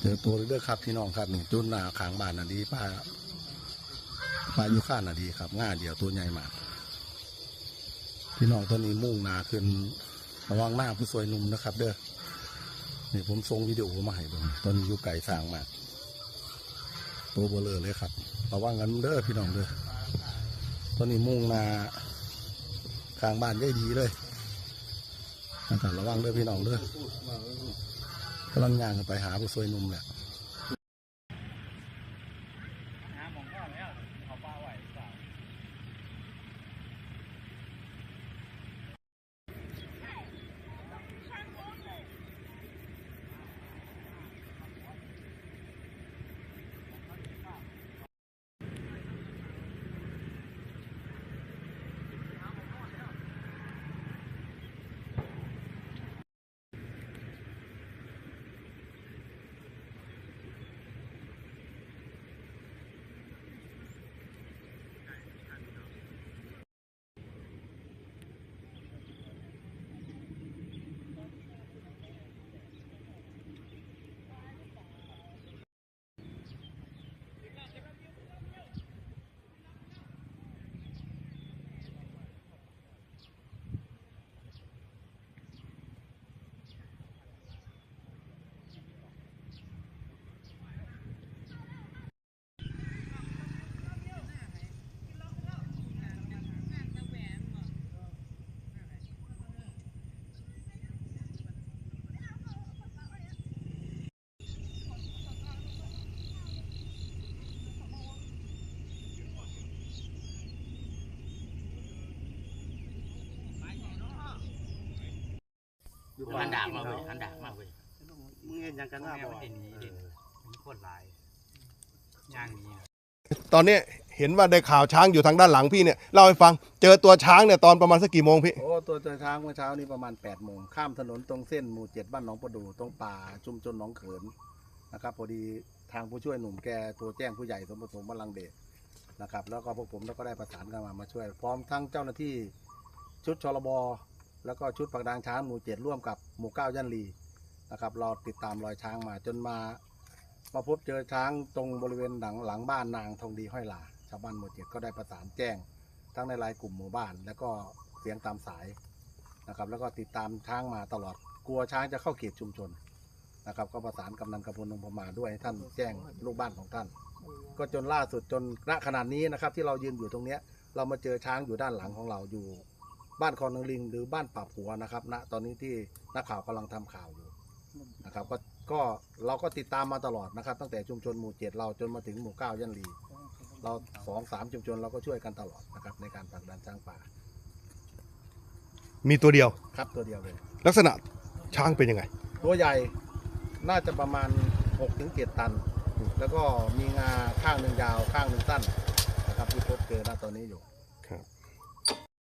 เจอตัวเด้อครับพี่น้องครับนี่จุนหนาขางบ้านน่ะดีป้าป้าอยู่ข้านน่ะดีครับง่าเดียวตัวใหญ่มากพี่น้องตัวนี้มุ่งนาขึ้นระวังหน้าผู้สวยนุ่มนะครับ เด้อนี่ผมส่งวิดีโอมาให้เบิ่ตอนนี้อยู่ไก่สางมากตัวเบลอเลยครับระวังกันเด้อพี่น้องเด้อตอนนี้มุ่งนาขางบ้านได้ดีเลยนะครับระวังเด้อพี่น้องเด้อ กำลังงานกันไปหาผู้สวยหนุ่มแหละ หันดากมาเว้ยหันดากมาเว้ยมึงเห็นยังกันหน้าแม่บ่มันเด่นนี้เด่นมีคนหลายย่างนี้นะตอนนี้เห็นว่าได้ข่าวช้างอยู่ทางด้านหลังพี่เนี่ยเล่าให้ฟังเจอตัวช้างเนี่ยตอนประมาณสักกี่โมงพี่โอ้ตัวเจอช้างเมื่อเช้านี้ประมาณ8ปดโมงข้ามถนนตรงเส้นหมู่เจ็ดบ้านหนองประดูตรงป่าชุมชนหนองเขินนะครับพอดีทางผู้ช่วยหนุ่มแกโทรแจ้งผู้ใหญ่สมประสงค์บำลังเดชนะครับแล้วก็พวกผมแล้วก็ได้ประสานกันมามาช่วย พร้อมทั้งเจ้าหน้าที่ชุดชลบ แล้วก็ชุดปักดางช้างหมู่เจ็ดร่วมกับหมู่เก้ายันลีนะครับเราติดตามรอยช้างมาจนมา มาพบเจอช้างตรงบริเวณหลังหลังบ้านนางทองดีห้อยหลาชาวบ้านหมู่เจ็ดก็ได้ประสานแจ้ง ทั้งในไลน์กลุ่มหมู่บ้าน แล้วก็เสียงตามสายนะครับแล้วก็ติดตามช้างมาตลอดกลัวช้างจะเข้าเขตชุมชนนะครับก็ประสานกำนันกำพลนงพมาด้วยให้ท่านแจ้งลูกบ้านของท่าน ก็จนล่าสุดจนณขนาดนี้นะครับที่เรายืนอยู่ตรงเนี้ยเรามาเจอช้างอยู่ด้านหลังของเราอยู่ บ้านคอนงลิง หรือบ้านป่าผัวนะครับณตอนนี้ที่นักข่าวกำลังทำข่าวอยู่นะครับก็ก็เราก็ติดตามมาตลอดนะครับ ตั้งแต่ชุมชนหมู่เจ็ดเราจนมาถึงหมู่เก้ายันลี เราสองสามชุมชนเราก็ช่วยกันตลอดนะครับในการผลักดันช้างป่ามีตัวเดียว ครับตัวเดียวเลย ลักษณะช้างเป็นยังไง ตัวใหญ่น่าจะประมาณ6ถึง7ตัน แล้วก็มีงาข้างหนึ่งยาวข้างหนึ่งสั้นนะครับที่พบเจอณตอนนี้อยู่ครับ